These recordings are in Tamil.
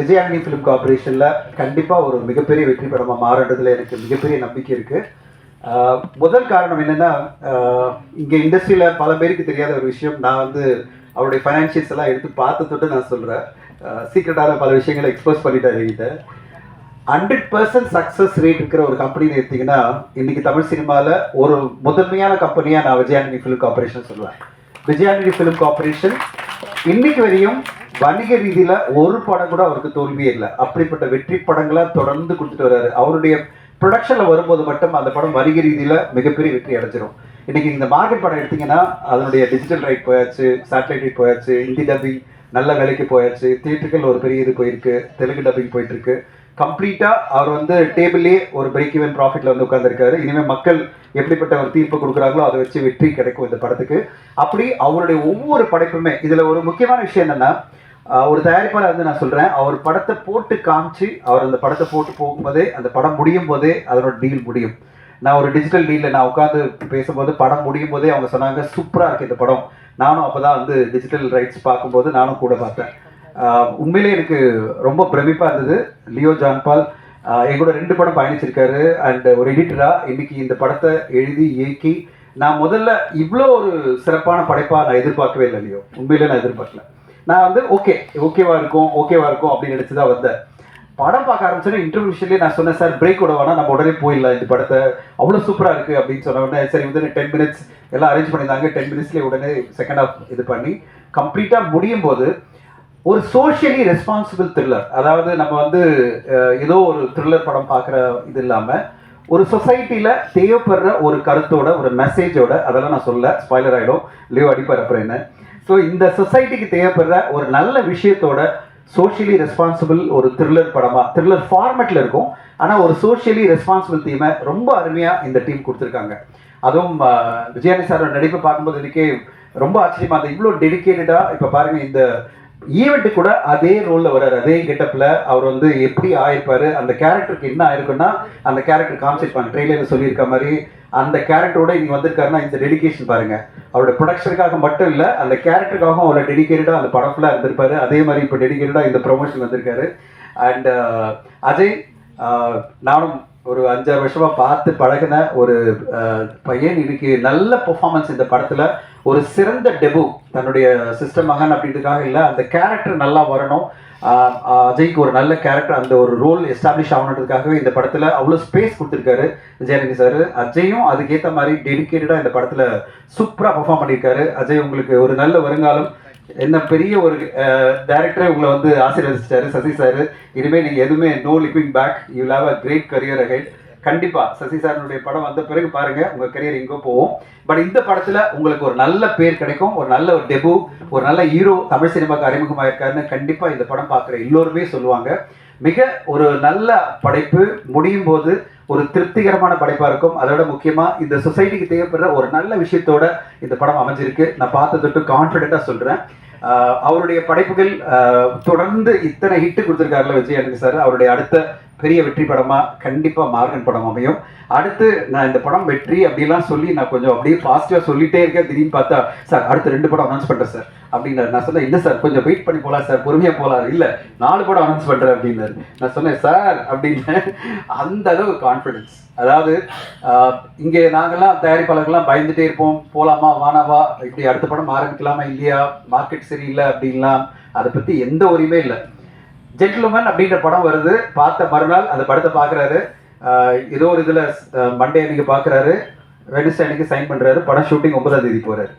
விஜயானி ஃபிலிம் கார்பரேஷனில் கண்டிப்பாக ஒரு மிகப்பெரிய வெற்றி படமாக மாறுன்றதுல எனக்கு மிகப்பெரிய நம்பிக்கை இருக்குது முதல் காரணம் என்னென்னா இங்கே இண்டஸ்ட்ரியில் பல பேருக்கு தெரியாத ஒரு விஷயம். நான் வந்து அவருடைய ஃபைனான்சியல்ஸ் எல்லாம் எடுத்து பார்த்துட்டு நான் சொல்கிறேன் சீக்ரெட்டான பல விஷயங்களை எக்ஸ்போஸ் பண்ணிட்டாரு என்கிட்ட. ஹண்ட்ரட் பர்சன்ட் சக்ஸஸ் ரேட் இருக்கிற ஒரு கம்பெனின்னு எடுத்திங்கன்னா இன்றைக்கி தமிழ் சினிமாவில் ஒரு முதன்மையான கம்பெனியாக நான் விஜயானி ஃபிலிம் கார்பரேஷன் சொல்லுவேன். விஜயானி ஃபிலிம் கார்பரேஷன் இன்னைக்கு வரையும் வணிக ரீதியில் ஒரு படம் கூட அவருக்கு தோல்வியே இல்லை. அப்படிப்பட்ட வெற்றி படங்களை தொடர்ந்து கொடுத்துட்டு வர்றாரு. அவருடைய ப்ரொடக்ஷனில் வரும்போது மட்டும் அந்த படம் வணிக ரீதியில் மிகப்பெரிய வெற்றி அடைஞ்சிரும். இன்னைக்கு இந்த மார்க்கெட் படம் எடுத்தீங்கன்னா அதனுடைய டிஜிட்டல் ரைட் போயாச்சு சேட்டலைட் ரைட் போயாச்சு ஹிந்தி டப்பிங் நல்ல வேலைக்கு போயாச்சு தியேட்டர்கள் ஒரு பெரிய இது போயிருக்கு தெலுங்கு டப்பிங் போயிட்டு இருக்கு கம்ப்ளீட்டா அவர் வந்து டேபிள்லேயே ஒரு பிரேக் ஈவன் ப்ராஃபிட்ல வந்து உட்கார்ந்திருக்காரு. இனிமேல் மக்கள் எப்படிப்பட்ட ஒரு தீர்ப்பு கொடுக்குறாங்களோ அதை வச்சு வெற்றி கிடைக்கும் இந்த படத்துக்கு. அப்படி அவருடைய ஒவ்வொரு படைப்புமே இதுல ஒரு முக்கியமான விஷயம் என்னன்னா ஒரு தயாரிப்பாளர் வந்து நான் சொல்கிறேன் அவர் படத்தை போட்டு காமிச்சு அவர் அந்த படத்தை போட்டு போகும்போதே அந்த படம் முடியும் போதே அதனோட டீல் முடியும். நான் ஒரு டிஜிட்டல் டீலில் நான் உட்காந்து பேசும்போது படம் முடியும் போதே அவங்க சொன்னாங்க சூப்பராக இருக்குது இந்த படம். நானும் அப்போ தான் வந்து டிஜிட்டல் ரைட்ஸ் பார்க்கும்போது நானும் கூட பார்த்தேன். உண்மையிலே எனக்கு ரொம்ப பிரமிப்பாக இருந்தது. லியோ ஜான்பால் ஆஹ் என் கூட ரெண்டு படம் பயணிச்சிருக்காரு. அண்ட் ஒரு எடிட்டராக இன்னைக்கு இந்த படத்தை எழுதி இயக்கி நான் முதல்ல இவ்வளோ ஒரு சிறப்பான படைப்பாக நான் எதிர்பார்க்கவே இல்லை லியோ. உண்மையிலே நான் எதிர்பார்க்கல. நான் வந்து ஓகே ஓகேவா இருக்கும் ஓகேவா இருக்கும் அப்படின்னு நினச்சி தான் வந்தேன். படம் பார்க்க ஆரம்பிச்சோன்னா இன்டர்வியூஷன்லேயே நான் சொன்னேன் சார் பிரேக் விட வேணா நம்ம உடனே போயிடலாம் இந்த படத்தை. அவ்வளோ சூப்பராக இருக்குது அப்படின்னு சொன்ன உடனே சரி வந்து டென் மினிட்ஸ் எல்லாம் அரேஞ்ச் பண்ணியிருந்தாங்க டென் மினிட்ஸ்லேயே உடனே செகண்ட் ஆஃப் இது பண்ணி கம்ப்ளீட்டாக முடியும் போது ஒரு சோஷியலி ரெஸ்பான்சிபிள் த்ரில்லர் அதாவது நம்ம வந்து ஏதோ ஒரு த்ரில்லர் படம் பார்க்குற இது இல்லாமல் ஒரு சொசைட்டியில் தேவைப்படுற ஒரு கருத்தோட ஒரு மெசேஜோட அதெல்லாம் நான் சொல்ல ஸ்பாய்லர் ஆகிடும் லீவ் அடிப்பார் அப்புறம் என்ன? ஸோ இந்த சொசைட்டிக்கு தேவைப்படுற ஒரு நல்ல விஷயத்தோட சோஷியலி ரெஸ்பான்சிபிள் ஒரு த்ரில்லர் படமாக த்ரில்லர் ஃபார்மேட்டில் இருக்கும். ஆனால் ஒரு சோஷியலி ரெஸ்பான்சிபிள் தீமை ரொம்ப அருமையாக இந்த டீம் கொடுத்துருக்காங்க. அதுவும் விஜயானி சாரோட நடிப்பை பார்க்கும்போது எனக்கே ரொம்ப ஆச்சரியமா இருந்தது. இவ்வளோ டெடிக்கேட்டடாக இப்போ பாருங்கள் இந்த ஈவெண்ட்டு கூட அதே ரோலில் வர்றாரு. அதே கெட்டப்பில் அவர் வந்து எப்படி ஆயிருப்பாரு அந்த கேரக்டருக்கு என்ன ஆயிருக்குன்னா அந்த கேரக்டர் காமிச்சிருப்பாங்க ட்ரெயிலரில் சொல்லியிருக்க மாதிரி அந்த கேரக்டரோட இங்கே வந்திருக்காருன்னா இந்த டெடிகேஷன் பாருங்க. அவரோட ப்ரொடக்ஷனுக்காக மட்டும் இல்லை அந்த கேரக்டருக்காகவும் அவ்வளோ டெடிகேட்டடாக அந்த படம் ஃபுல்லாக இருந்திருப்பாரு. அதே மாதிரி இப்போ டெடிகேட்டடாக இந்த ப்ரொமோஷன் வந்திருக்காரு. அண்ட் uh, அஜய் uh, நானும் ஒரு அஞ்சாறு வருஷமாக பார்த்து பழகின ஒரு uh, பையன். இன்னைக்கு நல்ல பெர்ஃபார்மன்ஸ் இந்த படத்தில். ஒரு சிறந்த டெபு தன்னுடைய சிஸ்டர் மகன் அப்படின்றதுக்காக இல்லை அந்த கேரக்டர் நல்லா வரணும். அஜய்க்கு ஒரு நல்ல கேரக்டர் அந்த ஒரு ரோல் எஸ்டாப்ளிஷ் ஆகணுன்றதுக்காகவே இந்த படத்தில் அவ்வளோ ஸ்பேஸ் கொடுத்துருக்காரு விஜயநகி சார் அஜயும் அதுக்கேற்ற மாதிரி டெடிக்கேட்டடாக இந்த படத்தில் சூப்பராக பெர்ஃபார்ம் பண்ணியிருக்காரு. அஜய் உங்களுக்கு ஒரு நல்ல வருங்காலம். என்ன பெரிய ஒரு டேரக்டரே உங்களை வந்து ஆசீர்வதிச்சிட்டாரு சசி சார் இனிமேல் நீங்கள் எதுவுமே no looking back you have a great career ahead கண்டிப்பாக சசி சாரனுடைய படம் வந்த பிறகு பாருங்கள் உங்கள் கரியர் எங்கோ போகும். பட் இந்த படத்தில் உங்களுக்கு ஒரு நல்ல பேர் கிடைக்கும் ஒரு நல்ல ஒரு டெபு ஒரு நல்ல ஹீரோ தமிழ் சினிமாக்கு அறிமுகமாயிருக்காருன்னு கண்டிப்பாக இந்த படம் பார்க்குற எல்லோருமே சொல்லுவாங்க. மிக ஒரு நல்ல படைப்பு முடியும் போது ஒரு திருப்திகரமான படைப்பாக இருக்கும். அதோட முக்கியமாக இந்த சொசைட்டிக்கு தேவைப்படுற ஒரு நல்ல விஷயத்தோட இந்த படம் அமைஞ்சிருக்கு. நான் பார்த்ததுட்டு தொட்டு சொல்கிறேன் அவருடைய படைப்புகள் தொடர்ந்து இத்தனை ஹிட் கொடுத்துருக்காருல விஜய் சார் அவருடைய அடுத்த பெரிய வெற்றி படமாக கண்டிப்பாக மார்கன் படம் அமையும். அடுத்து நான் இந்த படம் வெற்றி அப்படிலாம் சொல்லி நான் கொஞ்சம் அப்படியே பாசிட்டிவாக சொல்லிட்டே இருக்கேன். திடீர்னு பார்த்தா சார் அடுத்து ரெண்டு படம் அனௌன்ஸ் பண்ணுறேன் சார். அப்படின்னாரு. நான் சொன்னேன் இல்லை சார் கொஞ்சம் வெயிட் பண்ணி போகலாம் சார். பொறுமையாக போகலாம் இல்லை நாலு படம் அனௌன்ஸ் பண்ணுறேன் அப்படின்னாரு. நான் சொன்னேன் சார் அப்படின்னு. அந்த அளவு கான்ஃபிடென்ஸ் அதாவது இங்கே நாங்கள்லாம் தயாரிப்பாளர்கள்லாம் பயந்துட்டே இருப்போம். போகலாமா வானாவா? இப்படி அடுத்த படம் ஆரம்பிக்கலாமா இல்லையா? மார்க்கெட் சரியில்லை அப்படின்லாம். அதை பற்றி எந்த உரிமே இல்லை. ஜென்டில்மேன் அப்படின்ற படம் வருது. பார்த்த மறுநாள் அந்த படத்தை பார்க்குறாரு. ஏதோ ஒரு இதில் மண்டே அன்னைக்கு பார்க்குறாரு. வெனிஸ்டே அன்னைக்கு சைன் பண்ணுறாரு படம் ஷூட்டிங் ஒன்பதாம் தேதி போகிறாரு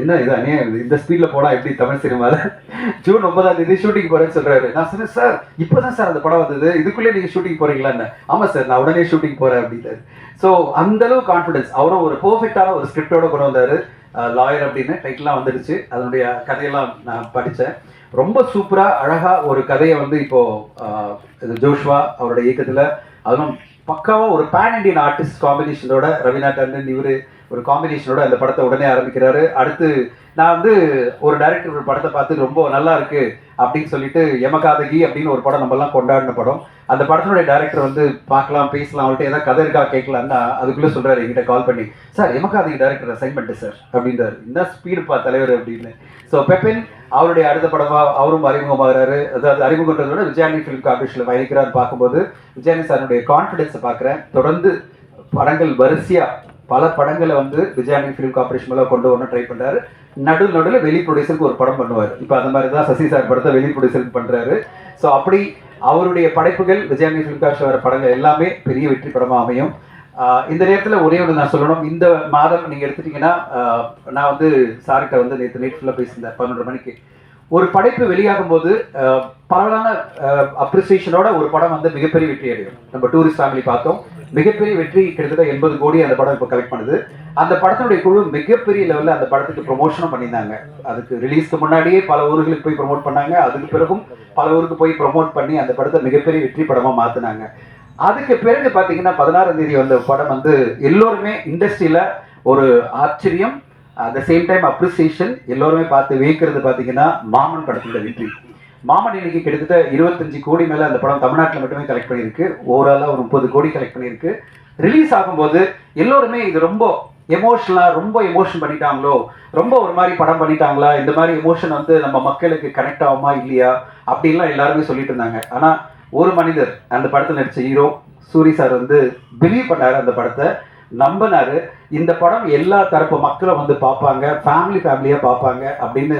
என்ன இது அநியாயம்? இந்த ஸ்பீடில் போனால் எப்படி தமிழ் சினிமாவில் ஜூன் ஒன்பதாம் தேதி ஷூட்டிங் போகிறேன்னு சொல்கிறாரு நான் சொன்னேன் சார் இப்போ தான் சார் அந்த படம் வந்தது. இதுக்குள்ளே நீங்கள் ஷூட்டிங் போகிறீங்களான்னு ஆமாம் சார் நான் உடனே ஷூட்டிங் போகிறேன் அப்படின்னாரு ஸோ அந்தளவு கான்ஃபிடன்ஸ் அவரும் ஒரு பர்ஃபெக்டான ஒரு ஸ்கிரிப்டோட கொண்டு வந்தார். லாயர் அப்படின்னு டைட்டிலாம் வந்துடுச்சு. அதனுடைய கதையெல்லாம் நான் படித்தேன் ரொம்ப சூப்பராக அழகாக ஒரு கதையை வந்து இப்போ ஜோஷ்வா அவரோட இயக்கத்தில் அதுவும் பக்காவாக ஒரு பேன் இண்டியன் ஆர்டிஸ்ட் காம்பினேஷனோட ரவீனா டண்டன் இவர் ஒரு காம்பினேஷனோட அந்த படத்தை உடனே ஆரம்பிக்கிறாரு. அடுத்து நான் வந்து ஒரு டைரக்டர் ஒரு படத்தை பார்த்து ரொம்ப நல்லா இருக்கு அப்படின்னு சொல்லிட்டு யமகாதகி அப்படின்னு ஒரு படம் நம்மலாம் கொண்டாடின படம். அந்த படத்தினுடைய டைரக்டர் வந்து பார்க்கலாம் பேசலாம் அவர்கிட்ட ஏதாவது கதை இருக்கா கேட்கலான்னா அதுக்குள்ளே சொல்கிறாரு என்கிட்ட கால் பண்ணி சார் எமக்கா அதுக்கு டேரக்டர் அசைன்மெண்ட்டு சார்? அப்படின்றாரு. என்ன ஸ்பீடுப்பா தலைவர்? அப்படின்னு. ஸோ பெப்பின் அவருடைய அடுத்த படமாக அவரும் அறிமுகமாகிறாரு. அதாவது அறிமுகன்றதை விட விஜயானி ஃபிலிம் கார்பரேஷனில் பயணிக்கிறான்னு பார்க்கும்போது விஜயானி சாருடைய கான்ஃபிடென்ஸை பார்க்குறேன். தொடர்ந்து படங்கள் வரிசையாக பல படங்களை வந்து விஜயானி ஃபிலிம் கார்பரேஷன் மேலே கொண்டு வரணும் ட்ரை பண்ணுறாரு நடு நடுவில் வெளி ப்ரொடியூசருக்கு ஒரு படம் பண்ணுவார். இப்போ அந்த மாதிரி தான் சசி சார் படத்தை வெளி ப்ரொடியூசருக்கு பண்ணுறாரு ஸோ அப்படி அவருடைய படைப்புகள் விஜயாமி ஃபிலிம் வர படங்கள் எல்லாமே பெரிய வெற்றி படமா அமையும். ஆஹ் இந்த நேரத்தில் ஒரே ஒன்று நான் சொல்லணும். இந்த மாதம் நீங்கள் எடுத்துட்டீங்கன்னா நான் வந்து சார்கிட்ட வந்து நேற்று நைட் ஃபுல்லாக பேசியிருந்தேன். பன்னெண்டு மணிக்கு. ஒரு படைப்பு வெளியாகும் போது பரவலான அப்ரிசியேஷனோட ஒரு படம் வந்து மிகப்பெரிய வெற்றி அடையும். நம்ம டூரிஸ்ட் ஃபேமிலி பார்த்தோம். மிகப்பெரிய வெற்றி கிட்டத்தட்ட எண்பது கோடி அந்த படம் இப்போ கலெக்ட் பண்ணுது. அந்த படத்தினுடைய குழு மிகப்பெரிய லெவலில் அந்த படத்துக்கு ப்ரொமோஷனும் பண்ணியிருந்தாங்க. அதுக்கு ரிலீஸ்க்கு முன்னாடியே பல ஊர்களுக்கு போய் ப்ரொமோட் பண்ணாங்க. அதுக்கு பிறகும் பல ஊருக்கு போய் ப்ரொமோட் பண்ணி அந்த படத்தை மிகப்பெரிய வெற்றி படமாக மாற்றினாங்க அதுக்கு பிறகு பார்த்தீங்கன்னா பதினாறாம் தேதி வந்த படம் வந்து எல்லோருமே இண்டஸ்ட்ரியில் ஒரு ஆச்சரியம் at the same time appreciation எல்லோருமே பார்த்து வியக்கிறது பார்த்தீங்கன்னா மாமன் படத்தோட வெற்றி. மாமன் இன்னைக்கு கிட்டத்தட்ட இருபத்தஞ்சு கோடி மேலே அந்த படம் தமிழ்நாட்டில் மட்டுமே கலெக்ட் பண்ணியிருக்கு. ஓவராலாக ஒரு முப்பது கோடி கலெக்ட் பண்ணியிருக்கு. ரிலீஸ் ஆகும்போது எல்லோருமே இது ரொம்ப எமோஷனலாக ரொம்ப எமோஷன் பண்ணிட்டாங்களோ ரொம்ப ஒரு மாதிரி படம் பண்ணிட்டாங்களா இந்த மாதிரி எமோஷன் வந்து நம்ம மக்களுக்கு கனெக்ட் ஆகுமா இல்லையா அப்படின்லாம் எல்லாருமே சொல்லிட்டு இருந்தாங்க. ஆனால் ஒரு மனிதர் அந்த படத்தில் நடித்த ஹீரோ சூரி சார் வந்து பிலீவ் பண்ணார் அந்த படத்தை. நம்பினாரு. இந்த படம் எல்லா தரப்பு மக்களும் வந்து பார்ப்பாங்க ஃபேமிலி ஃபேமிலியாக பார்ப்பாங்க அப்படின்னு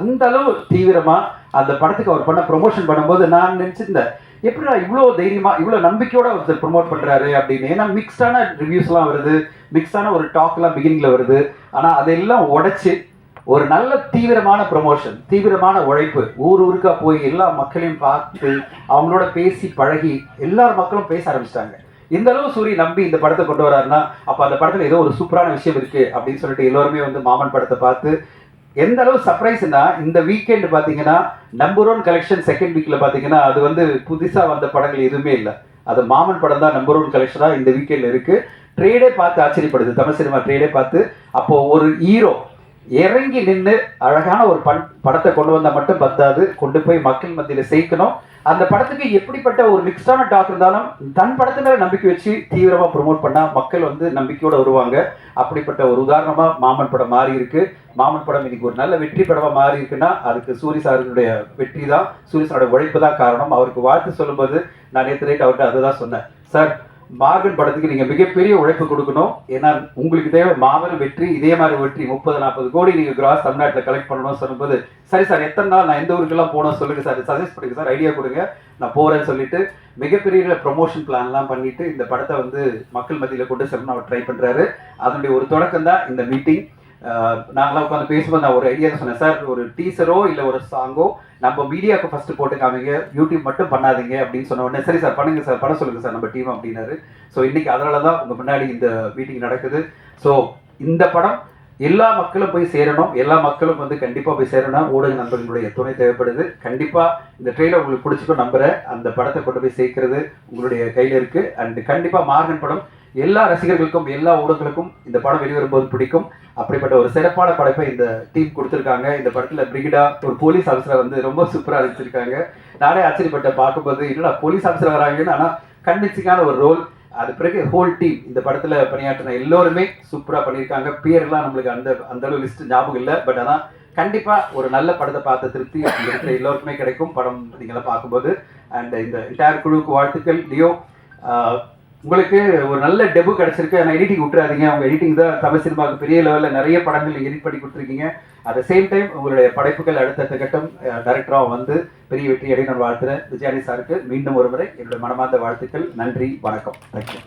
அந்த அளவு தீவிரமாக அந்த படத்துக்கு அவர் பண்ண ப்ரொமோஷன் பண்ணும்போது நான் நினச்சிருந்தேன் எப்படிடா இவ்வளோ தைரியமாக இவ்வளோ நம்பிக்கையோட ஒருத்தர் ப்ரொமோட் பண்ணுறாரு அப்படின்னு. ஏன்னா மிக்ஸ்டான ரிவ்யூஸ்லாம் வருது மிக்ஸ்டான ஒரு டாக்லாம் பிகினிங்கில் வருது. ஆனால் அதெல்லாம் உடச்சி ஒரு நல்ல தீவிரமான ப்ரொமோஷன் தீவிரமான உழைப்பு ஊர் ஊருக்காக போய் எல்லா மக்களையும் பார்த்து அவங்களோட பேசி பழகி எல்லார் மக்களும் பேச ஆரம்பிச்சிட்டாங்க. இந்த அளவு சூரி நம்பி இந்த படத்தை கொண்டு வராருன்னா அப்போ அந்த படத்தில் ஏதோ ஒரு சூப்பரான விஷயம் இருக்கு அப்படின்னு சொல்லிட்டு எல்லோருமே வந்து மாமன் படத்தை பார்த்து எந்த அளவு சர்ப்ரைஸ்னா இந்த வீக்கெண்ட் பார்த்தீங்கன்னா நம்பர் ஒன் கலெக்ஷன் செகண்ட் வீக்கில் பார்த்தீங்கன்னா அது வந்து புதுசாக வந்த படங்கள் எதுவுமே இல்லை. அது மாமன் படம் தான் நம்பர் ஒன் கலெக்ஷனாக இந்த வீக்கெண்ட்ல இருக்கு. ட்ரேடே பார்த்து ஆச்சரியப்படுது. தமிழ் சினிமா ட்ரேடே பார்த்து அப்போ ஒரு ஹீரோ இறங்கி நின்று அழகான ஒரு பண் படத்தை கொண்டு வந்தால் மட்டும் பத்தாது. கொண்டு போய் மக்கள் மத்தியில் சேர்க்கணும். அந்த படத்துக்கு எப்படிப்பட்ட ஒரு மிக்ஸ்டான டாக் இருந்தாலும் தன் படத்து மேலே நம்பிக்கை வச்சு தீவிரமாக ப்ரொமோட் பண்ணால் மக்கள் வந்து நம்பிக்கையோடு வருவாங்க. அப்படிப்பட்ட ஒரு உதாரணமாக மாமன் படம் மாறி இருக்கு. மாமன் படம் இன்னைக்கு ஒரு நல்ல வெற்றி படமாக மாறி இருக்குன்னா அதுக்கு சூரிய சாருடைய வெற்றி தான். சூரிய சாரோட உழைப்பு தான் காரணம். அவருக்கு வாழ்த்து சொல்லும்போது நான் நேற்று நைட் அவர்கிட்ட அதுதான் சொன்னேன். சார் மார்கன் படத்துக்கு நீங்கள் மிகப்பெரிய உழைப்பு கொடுக்கணும். ஏன்னா உங்களுக்கு தேவை மாபெரும் வெற்றி இதே மாதிரி வெற்றி முப்பது நாற்பது கோடி நீங்கள் கிராஸ் தமிழ்நாட்டில் கலெக்ட் பண்ணணும் சொல்லும்போது சரி சார் எத்தனை நாள் நான் எந்த ஊருக்கெல்லாம் போனோம் சொல்லுங்கள் சார் சஜஸ்ட் பண்ணுங்கள் சார் ஐடியா கொடுங்க. நான் போகிறேன்னு சொல்லிட்டு மிகப்பெரிய ப்ரொமோஷன் பிளான்லாம் பண்ணிட்டு இந்த படத்தை வந்து மக்கள் மத்தியில் கொண்டு செல்லணும் அவர் ட்ரை பண்ணுறாரு அதனுடைய ஒரு தொடக்கம் தான் இந்த மீட்டிங் நாங்களாம் உட்காந்து பேசும்போது நான் ஒரு ஐடியா சொன்னேன் சார் ஒரு டீசரோ இல்லை ஒரு சாங்கோ நம்ம மீடியாவுக்கு ஃபஸ்ட்டு போட்டு காமிங்க யூடியூப் மட்டும் பண்ணாதீங்க அப்படின்னு சொன்ன உடனே சரி சார் பண்ணுங்க சார் பண்ண சொல்லுங்க சார் நம்ம டீம் அப்படின்னாரு. ஸோ இன்னைக்கு அதனால தான் உங்கள் முன்னாடி இந்த மீட்டிங் நடக்குது. ஸோ இந்த படம் எல்லா மக்களும் போய் சேரணும் எல்லா மக்களும் வந்து கண்டிப்பாக போய் சேரணும். ஊடக நண்பர்களுடைய துணை தேவைப்படுது. கண்டிப்பாக இந்த ட்ரெயிலர் உங்களுக்கு பிடிச்சிக்கும் நம்புகிறேன் அந்த படத்தை கொண்டு போய் சேர்க்கறது உங்களுடைய கையில் இருக்குது அண்ட் கண்டிப்பாக மார்கன் படம் எல்லா ரசிகர்களுக்கும் எல்லா ஊடகங்களுக்கும் இந்த படம் வெளிவரும்போது பிடிக்கும். அப்படிப்பட்ட ஒரு சிறப்பான படைப்பை இந்த டீம் கொடுத்துருக்காங்க. இந்த படத்துல பிரிகிடா ஒரு போலீஸ் ஆஃபீஸரை வந்து ரொம்ப சூப்பராக நடிச்சிருக்காங்க. நானே ஆச்சரியப்பட்ட பார்க்கும்போது என்னடா போலீஸ் ஆஃபீஸர் வராங்கன்னு? ஆனால் கன்வின்சிங்கான ஒரு ரோல் அது பிறகு ஹோல் டீம் இந்த படத்துல பணியாற்றின எல்லோருமே சூப்பராக பண்ணியிருக்காங்க. பேர்லாம் நம்மளுக்கு அந்த அந்த அளவு லிஸ்ட் ஞாபகம் இல்லை. பட் ஆனால் கண்டிப்பாக ஒரு நல்ல படத்தை பார்த்த திருப்தி இருக்கிற எல்லோருக்குமே கிடைக்கும் படம் நீங்களாம் பார்க்கும்போது. அண்ட் இந்த என்டையர் குழுவுக்கு வாழ்த்துக்கள். லியோ உங்களுக்கு ஒரு நல்ல டெபு கிடைச்சிருக்கு. ஆனால் எடிட்டிங் விட்டுறாதீங்க. அவங்க எடிட்டிங் தான் தமிழ் சினிமாவுக்கு பெரிய லெவலில் நிறைய படங்கள் நீங்கள் எடிட் பண்ணி கொடுத்துருக்கீங்க. அட் த சேம் டைம் உங்களுடைய படைப்புகள் அடுத்தடுத்த கட்டம் டைரக்டராக வந்து பெரிய வெற்றி அடைய நான் வாழ்த்துறேன். விஜயானி சாருக்கு மீண்டும் ஒரு முறை என்னுடைய மனமார்ந்த வாழ்த்துக்கள். நன்றி வணக்கம். தேங்க்யூ